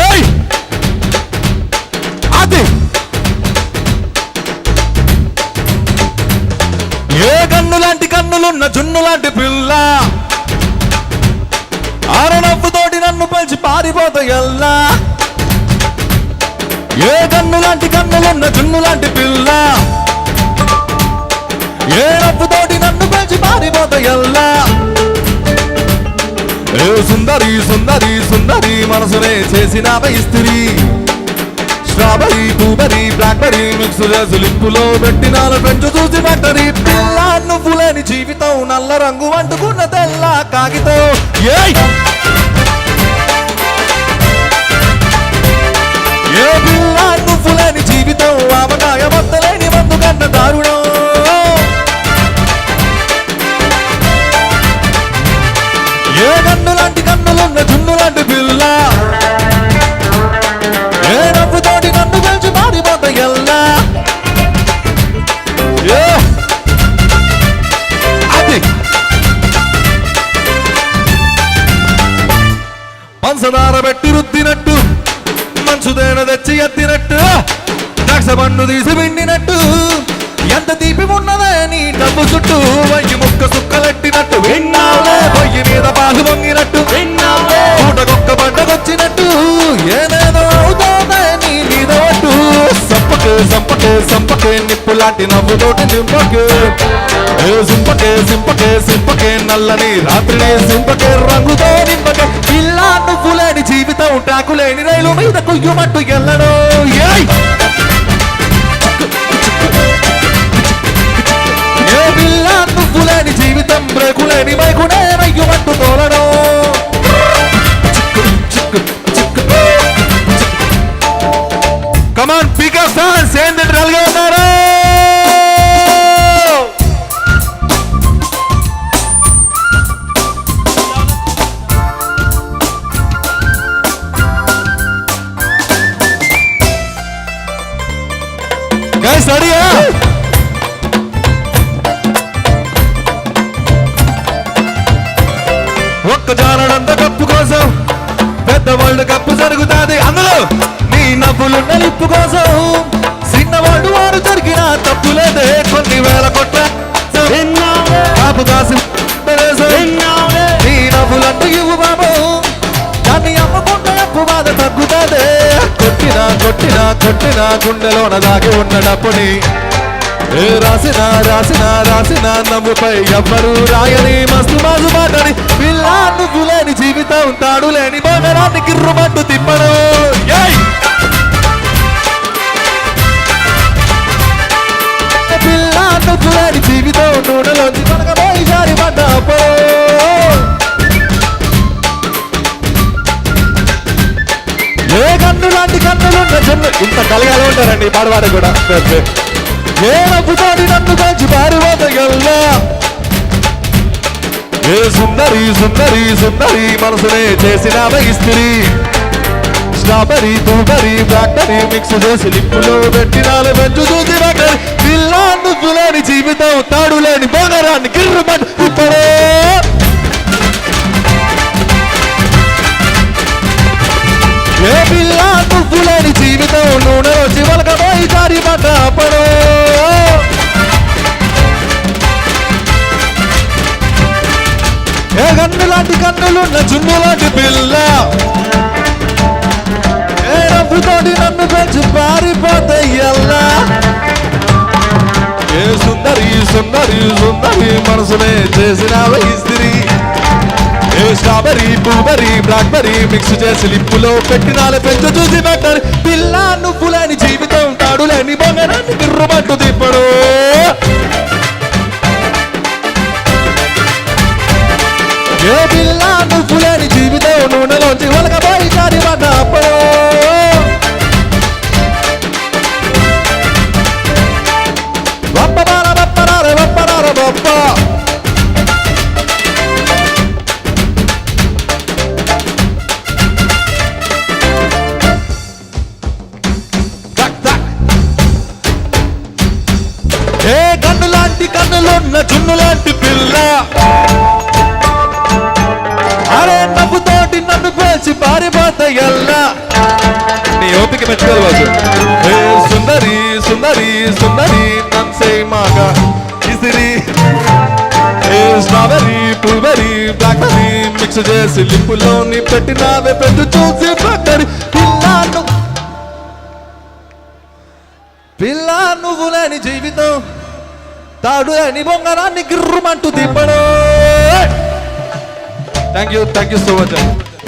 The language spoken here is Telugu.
ఏయ్! అది ఏ కన్ను లాంటి కన్నులున్న జున్ను లాంటి పిల్ల? ఆరనవ్వుతోటి నన్ను పెంచి పారిపోతాయల్లా ఏ కన్ను లాంటి కన్నులున్న జున్ను లాంటి పిల్ల? ఏ నవ్వుతోటి నన్ను పెంచి పారిపోతాయల్లా ఏ సుందరి సుందరి సుందరి మనసునే చేసిన ఇస్త్రీ స్ట్రాబెరీ బ్లూబెరీ బ్లాక్బెరీ మిక్స్ చేసి లిప్పులో పెట్టిన పెంచు చూసి పట్టరి పిల్ల నువ్వులేని జీవితం నల్ల రంగు అంటుకున్న తెల్ల కాగితం. ఏయ్! ఏ పిల్ల నువ్వులేని పంచదార పెట్టి రుద్దినట్టు మంచుదేన తెచ్చి ఎత్తినట్టు ద్రాక్ష పండు తీసి పిండినట్టు ఎంత తీపి ఉన్నదే నీ డబ్బు చుట్టూ వయ్యి ముక్క సుక్కలెట్టినట్టు విన్నావే పొయ్యి మీద పాలు పొంగినట్టు విన్నావే పూటకొక్క పండగొచ్చినట్టు ఏదేదో అవుతోందే నీ మీద ఒట్టు సంపకే సంపకే సంపకే నిప్పులాంటి నవ్వుతోటి నింపకే ఏ సింపకే సింపకే సింపకే నల్లని రాత్రిని సింపకే రంగుతో నింపకే. ఇలా నువ్వు లేని జీవితం టాకులేని రైలు మీద కుయ్యమట్టు ఎల్లడో. ఏయ్! నువ్వు లేని జీవితం బ్రేకులేని మైకునే రయ్యమంటూ తోలడం. ఒక్క జానడంత కప్పు కోసం పెద్ద వరల్డ్ కప్పు జరుగుతాది. అందులో నీ నవ్వులు నలుపు కోసం చిన్న వాళ్ళు వారు జరిగిన తప్పులేదే. కొన్ని వేల కొట్ల కాపు కాసి నీ నవ్వులంటూ ఇవ్వు బాబు. దాన్ని అమ్ముకుంటే అప్పు బాధ తగ్గుతాదే. కొట్టినా కొట్టినా కొట్టినా గుండెలోన దాగి ఉన్నడప్పుని ఏ రాసిన రాసిన రాసిన నమ్ముపై ఎవ్వరు రాయని మస్తు మాసు మాటని. పిల్ల నువ్వు లేని జీవితం తాడు లేని బంగారాన్ని గిర్రుమంటూ తిప్పడు. ఏయ్! పిల్ల నువ్వు లేని జీవితం నూనెలోంచి కొనకపోయి జారి పడ్డపో ఏ కన్ను లాంటి కన్నులున్న జన్మ ఇంత కలగాలి ఉంటారండి పాడవాడ కూడా? ఏ నవ్వుతోటి నన్ను కాల్చి పారిపోతగల్లా ఏ సుందరి సుందరి సుందరి మనసునే చేసిన ఇస్త్రీ స్ట్రాబెరీ బ్లూబెరీ బ్లాక్బెరీ మిక్స్ చేసి లిప్పులో పెట్టినాలు పెంచు చూసి పడ్డది పిల్ల నువ్వు లేని జీవితం తాడు లేని బొగరాన్ని గిర్రమని ఇప్పుడే ఏ పిల్లా నువ్వు లేని జీవితం నూనె చివలకపోయి జారి బట్ట ఏ కన్ను లాంటి కన్నులున్న జున్ను లాంటి పిల్ల. ఏ నవ్వుతోటి నన్ను పెంచి పారిపోతాయల్లా ఏ సుందరి సుందరి సుందరి మనసునే చేసిన ఇస్త్రీ ఏ స్ట్రాబెరీ బ్లూబెరీ బ్లాక్బెరీ మిక్స్ చేసి లిప్పులో పెట్టినాలే పెంచు చూసి పెట్టారు పిల్ల నువ్వులేని జీవితం తాడులేని బొంగరాన్ని గిర్రుమంటూ తిప్పడు పిల్ల నువ్వు లేని జీవితం నూనెలోంచి ఒలకపోయి జారి పడ్డ అప్పుడు ఏ కన్ను లాంటి కన్నులున్న జున్ను లాంటి పిల్ల. అరే నవ్వుతోటి నన్ను పారిపోత ఎల్లా ఓపిక మెచ్చుకోదు బాబు. సుందరి సుందరి సుందరి నన్సే మాగ. ఇసిరి. స్ట్రాబెరీ బ్లూబెరీ బ్లాక్బెరీ మిక్స్ చేసి లిప్పులోని పెట్టినావే పెట్టు చూసి బ్లాక్బెరీ పిల్లాను. పిల్ల నువ్వు లేని జీవితం. తాడు అని బొంగరాన్ని గిర్రుమంటూ తిప్పడు. Thank you thank you so much అండి